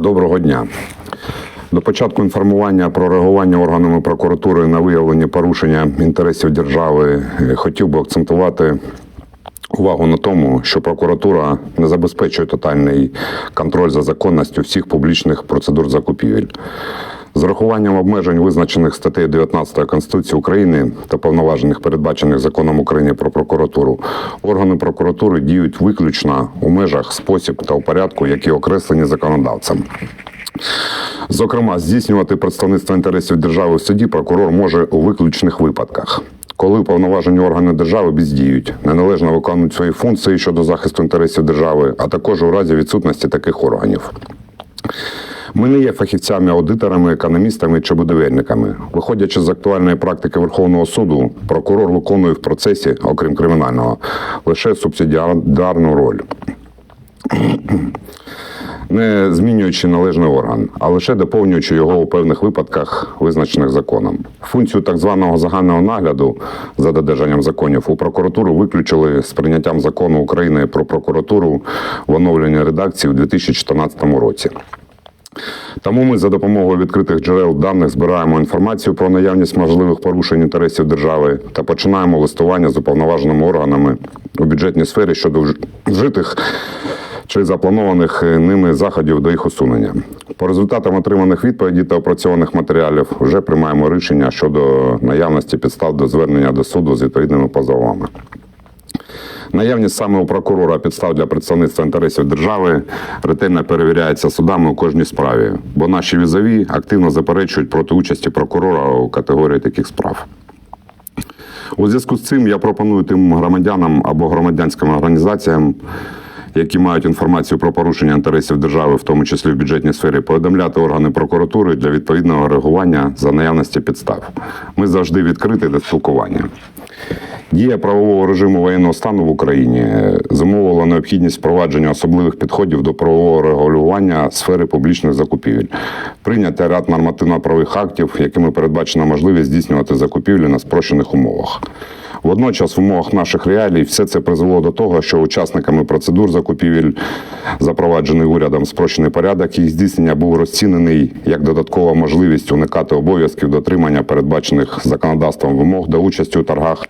Доброго дня. До початку інформування про реагування органами прокуратури на виявлення порушення інтересів держави е, хотів би акцентувати увагу на тому, що прокуратура не забезпечує тотальний контроль за законністю всіх публічних процедур закупівель. З урахуванням обмежень, визначених статтею 19 Конституції України та повноважених, передбачених законом України про прокуратуру, органи прокуратури діють виключно у межах спосіб та у порядку, які окреслені законодавцем. Зокрема, здійснювати представництво інтересів держави в суді прокурор може у виключних випадках. Коли уповноважені органи держави бездіють, неналежно виконують свої функції щодо захисту інтересів держави, а також у разі відсутності таких органів. Ми не є фахівцями, аудиторами, економістами чи будівельниками. Виходячи з актуальної практики Верховного суду, прокурор виконує в процесі, окрім кримінального, лише субсидіарну роль не змінюючи належний орган, а лише доповнюючи його у певних випадках, визначених законом. Функцію так званого загального нагляду за додержанням законів у прокуратуру виключили з прийняттям закону України про прокуратуру в оновленій редакції у 2014 році. Тому ми за допомогою відкритих джерел даних збираємо інформацію про наявність можливих порушень інтересів держави та починаємо листування з уповноваженими органами у бюджетній сфері щодо вжитих чи запланованих е, ними заходів до їх усунення. По результатам отриманих відповідей та опрацьованих матеріалів вже приймаємо рішення щодо наявності підстав до звернення до суду з відповідними позовами. Наявність саме у прокурора підстав для представництва інтересів держави ретельно перевіряється судами у кожній справі, бо наші візові активно заперечують проти участі прокурора у категорії таких справ. У зв'язку з цим я пропоную тим громадянам або громадянським організаціям, які мають інформацію про порушення інтересів держави, в тому числі в бюджетній сфері, повідомляти органи прокуратури для відповідного реагування за наявності підстав. Ми завжди відкриті до спілкування. Дія правового режиму воєнного стану в Україні е, зумовила необхідність впровадження особливих підходів до правового регулювання сфери публічних закупівель. Прийняти ряд нормативно-правових актів, якими передбачена можливість здійснювати закупівлі на спрощених умовах. Водночас, в умовах наших реалій, все це призвело до того, що учасниками процедур закупівель, запроваджений урядом спрощений порядок, їх здійснення був розцінений як додаткова можливість уникати обов'язків дотримання передбачених законодавством вимог до участі у торгах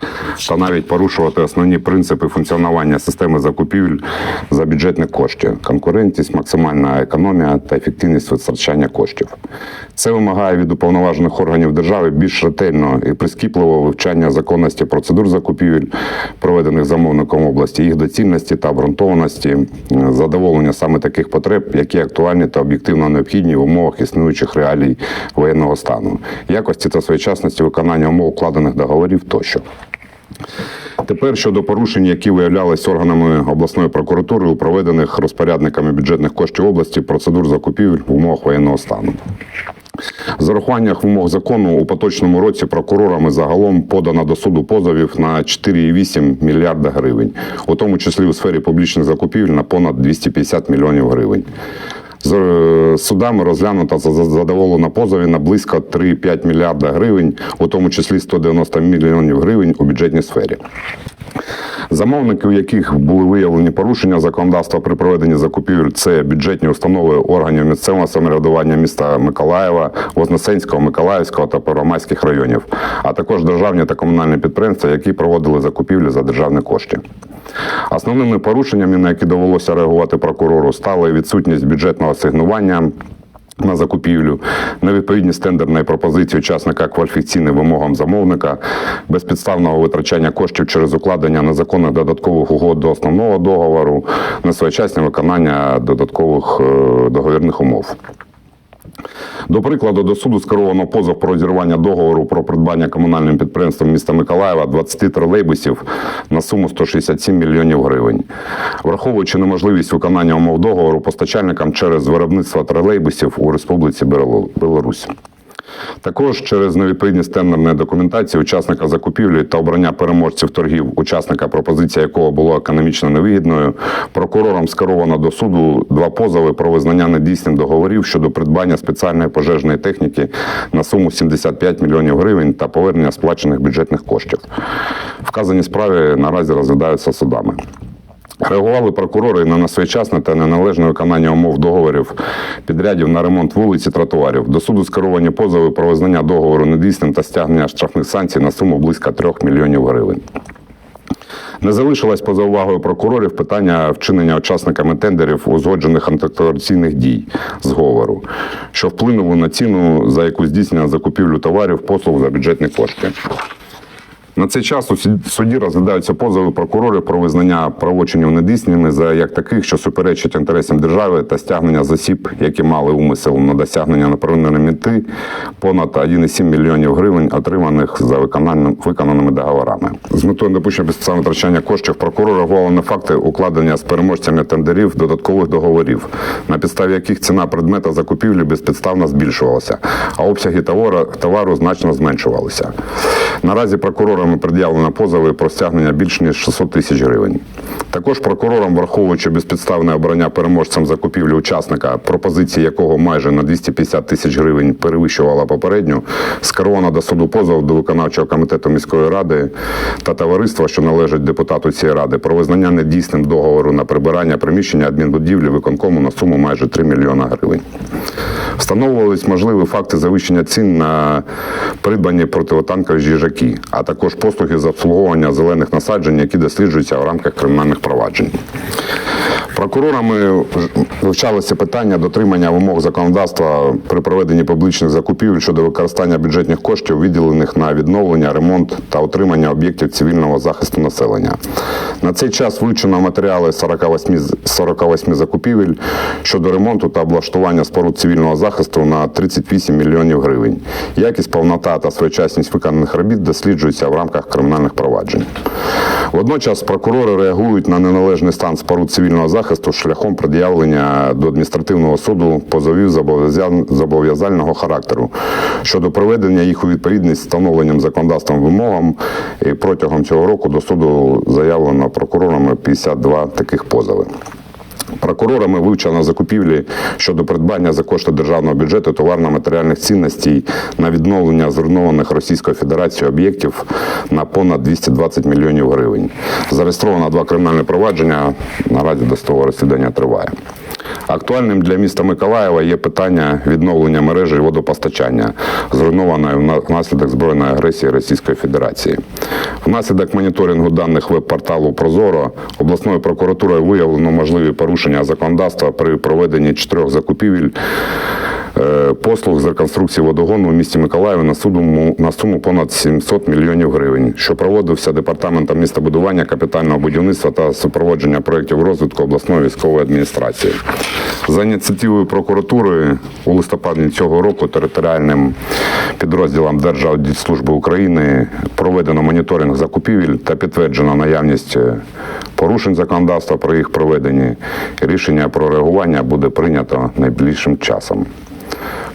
та навіть порушувати основні принципи функціонування системи закупівель за бюджетні кошти, конкурентність, максимальна економія та ефективність витрачання коштів. Це вимагає від уповноважених органів держави більш ретельно і прискіпливого вивчання законності процедур закупівель, проведених замовником області, їх доцільності та обґрунтованості, задоволення саме таких потреб, які актуальні та об'єктивно необхідні в умовах існуючих реалій воєнного стану, якості та своєчасності виконання умов укладених договорів тощо. Тепер щодо порушень, які виявлялись органами обласної прокуратури у проведених розпорядниками бюджетних коштів області процедур закупівель в умовах воєнного стану. З урахуванням вимог закону у поточному році прокурорами загалом подано до суду позовів на 4,8 мільярда гривень, у тому числі у сфері публічних закупівель на понад 250 мільйонів гривень. З е, судами розглянуто задоволено позові на близько 3,5 мільярда гривень, у тому числі 190 мільйонів гривень у бюджетній сфері. Замовники, у яких були виявлені порушення законодавства при проведенні закупівель, це бюджетні установи органів місцевого самоврядування міста Миколаєва, Вознесенського, Миколаївського та Первомайських районів, а також державні та комунальні підприємства, які проводили закупівлі за державні кошти. Основними порушеннями, на які довелося реагувати прокурору, стали відсутність бюджетного асигнування на закупівлю, невідповідність тендерної пропозиції учасника кваліфікаційним вимогам замовника, безпідставного витрачання коштів через укладення незаконних додаткових угод до основного договору, несвоєчасне виконання додаткових е, договірних умов. До прикладу, до суду скеровано позов про розірвання договору про придбання комунальним підприємством міста Миколаєва 20 тролейбусів на суму 167 мільйонів гривень. Враховуючи неможливість виконання умов договору постачальникам через виробництво тролейбусів у Республіці Білорусь. Також через невідповідність тендерної документації учасника закупівлі та обрання переможців торгів, учасника пропозиція якого була економічно невигідною, прокурором скеровано до суду два позови про визнання недійсним договорів щодо придбання спеціальної пожежної техніки на суму 75 мільйонів гривень та повернення сплачених бюджетних коштів. Вказані справи наразі розглядаються судами. Реагували прокурори на несвоєчасне та неналежне виконання умов договорів підрядів на ремонт вулиць і тротуарів. До суду скеровані позови про визнання договору недійсним та стягнення штрафних санкцій на суму близько 3 мільйонів гривень. Не залишилось поза увагою прокурорів питання вчинення учасниками тендерів узгоджених антикорупційних дій зговору, що вплинуло на ціну, за яку здійснено закупівлю товарів, послуг за бюджетні кошти. На цей час у суді розглядаються позови прокурорів про визнання правочинів недійсними за як таких, що суперечать інтересам держави та стягнення з осіб, які мали умисел на досягнення неправильної мети понад 1,7 мільйонів гривень, отриманих за виконаним- виконаними договорами. З метою допущення безпідставного втрачання коштів прокурор реагував на факти укладення з переможцями тендерів додаткових договорів, на підставі яких ціна предмета закупівлі безпідставно збільшувалася, а обсяги товару, товару значно зменшувалися. Наразі прокурорами пред'явлено позови про стягнення більш ніж 600 тисяч гривень. Також прокурорам, враховуючи безпідставне обрання переможцем закупівлі учасника, пропозиції якого майже на 250 тисяч гривень перевищувала попередню, скеровано до суду позов до виконавчого комітету міської ради та товариства, що належать депутату цієї ради, про визнання недійсним договору на прибирання приміщення адмінбудівлі виконкому на суму майже 3 мільйона гривень. Встановлювались можливі факти завищення цін на придбані противотанкові їжаки, а також послуги з обслуговування зелених насаджень, які досліджуються в рамках кримінальних проваджень. Прокурорами вивчалося питання дотримання вимог законодавства при проведенні публічних закупівель щодо використання бюджетних коштів, виділених на відновлення, ремонт та утримання об'єктів цивільного захисту населення. На цей час вивчено матеріали 48, з- 48 закупівель щодо ремонту та облаштування споруд цивільного захисту на 38 мільйонів гривень. Якість, повнота та своєчасність виконаних робіт досліджуються в рамках кримінальних проваджень. Водночас прокурори реагують на неналежний стан споруд цивільного захисту шляхом пред'явлення до адміністративного суду позовів зобов'язального характеру щодо проведення їх у відповідність встановленням законодавством вимогам. І протягом цього року до суду заявлено прокурорами 52 таких позови. Прокурорами вивчено закупівлі щодо придбання за кошти державного бюджету товарно-матеріальних цінностей на відновлення зруйнованих Російською Федерацією об'єктів на понад 220 мільйонів гривень. Зареєстровано два кримінальні провадження. Наразі досудове розслідування триває. Актуальним для міста Миколаєва є питання відновлення мережі водопостачання, зруйнованої внаслідок збройної агресії Російської Федерації. Внаслідок моніторингу даних веб-порталу Прозоро обласною прокуратурою виявлено можливі порушення законодавства при проведенні чотирьох закупівель послуг з реконструкції водогону в місті Миколаєві на суму, на суму понад 700 мільйонів гривень, що проводився департаментом містобудування, капітального будівництва та супроводження проєктів розвитку обласної військової адміністрації. За ініціативою прокуратури у листопаді цього року територіальним підрозділам Держаудитслужби України проведено моніторинг закупівель та підтверджено наявність е, порушень законодавства про їх проведення. Рішення про реагування буде прийнято найближчим часом.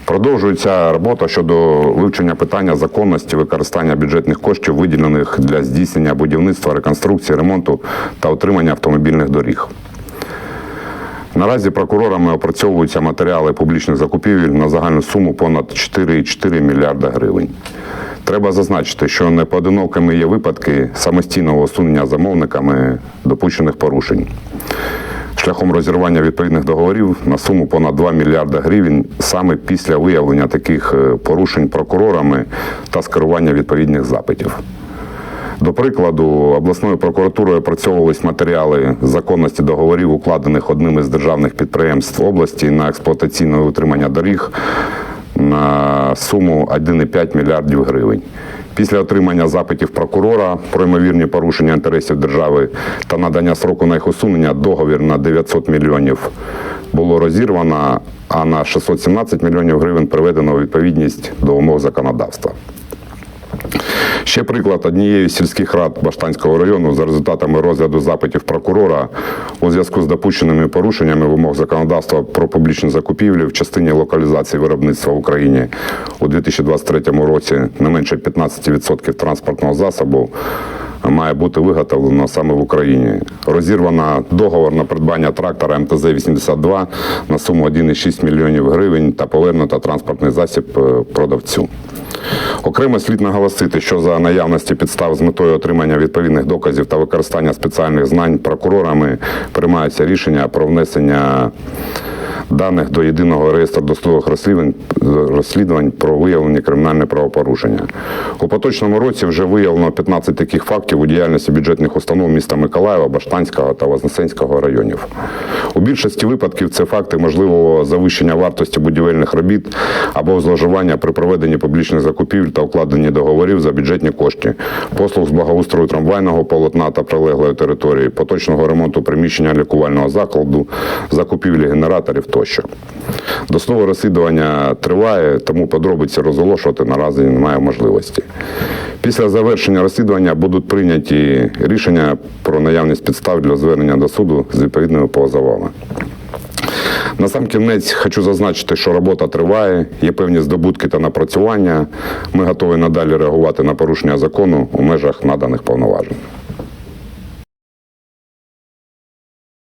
Продовжується робота щодо вивчення питання законності використання бюджетних коштів, виділених для здійснення будівництва, реконструкції, ремонту та утримання автомобільних доріг. Наразі прокурорами опрацьовуються матеріали публічних закупівель на загальну суму понад 4,4 мільярда гривень. Треба зазначити, що непоодинокими є випадки самостійного усунення замовниками допущених порушень. Шляхом розірвання відповідних договорів на суму понад 2 мільярда гривень саме після виявлення таких е, порушень прокурорами та скерування відповідних запитів. До прикладу, обласною прокуратурою опрацьовувались матеріали законності договорів, укладених одним із державних підприємств області на експлуатаційне утримання доріг на суму 1,5 мільярдів гривень. Після отримання запитів прокурора про ймовірні порушення інтересів держави та надання сроку на їх усунення договір на 900 мільйонів було розірвано, а на 617 мільйонів гривень приведено у відповідність до умов законодавства. Ще приклад однієї з сільських рад Баштанського району за результатами розгляду запитів прокурора у зв'язку з допущеними порушеннями вимог законодавства про публічні закупівлі в частині локалізації виробництва в Україні у 2023 році не менше 15% транспортного засобу має бути виготовлено саме в Україні. Розірвано договор на придбання трактора МТЗ-82 на суму 1,6 мільйонів гривень та повернуто транспортний засіб е, продавцю. Окремо слід наголосити, що за наявності підстав з метою отримання відповідних доказів та використання спеціальних знань прокурорами приймаються рішення про внесення даних до єдиного реєстру досудових розслідувань, про виявлені кримінальні правопорушення. У поточному році вже виявлено 15 таких фактів у діяльності бюджетних установ міста Миколаєва, Баштанського та Вознесенського районів. У більшості випадків це факти можливого завищення вартості будівельних робіт або зловживання при проведенні публічних закупівель та укладенні договорів за бюджетні кошти, послуг з благоустрою трамвайного полотна та прилеглої території, поточного ремонту приміщення лікувального закладу, закупівлі генераторів тощо. Досудове розслідування триває, тому подробиці розголошувати наразі немає можливості. Після завершення розслідування будуть прийняті рішення про наявність підстав для звернення до суду з відповідними позовами. На сам кінець хочу зазначити, що робота триває, є певні здобутки та напрацювання. Ми готові надалі реагувати на порушення закону у межах наданих повноважень.